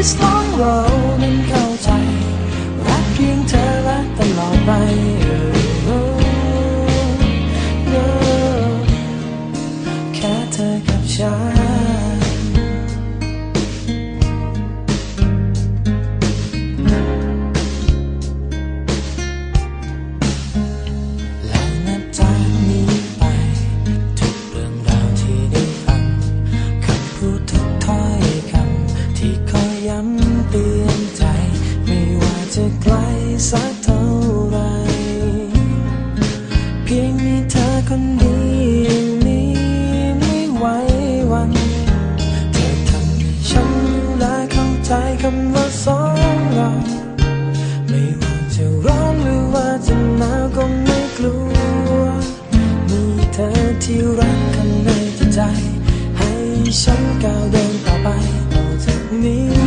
กที่ สักเท่าไร เพียงมีเธอคนเดียวนี้ไม่ไหวหวัน เธอทำให้ฉันรู้และเข้าใจคำว่าสองเรา ไม่ว่าจะร้อนหรือว่าจะหนาวก็ไม่กลัว มีเธอที่รักข้างในจิตใจ ให้ฉันก้าวเดินต่อไปต่อจากนี้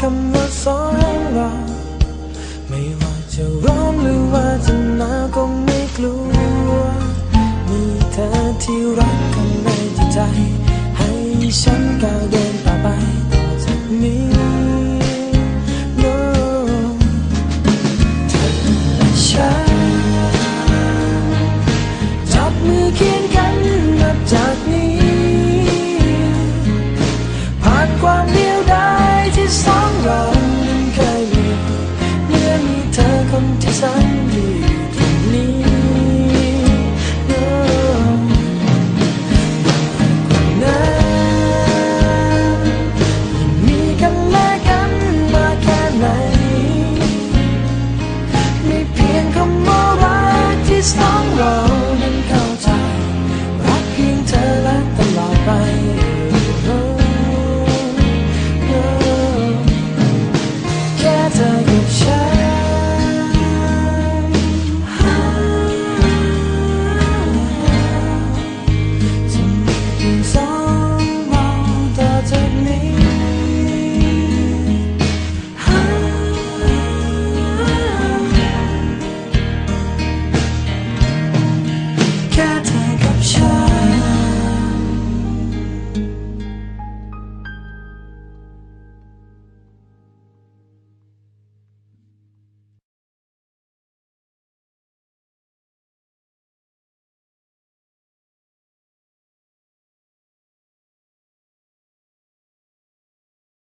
คำว่าสองเราไม่ว่าจะร้อนหรือว่าจะหนาวก็ไม่กลัว มีเธอที่รักข้างในจิตใจ ให้ฉันก้าวเดินต่อไป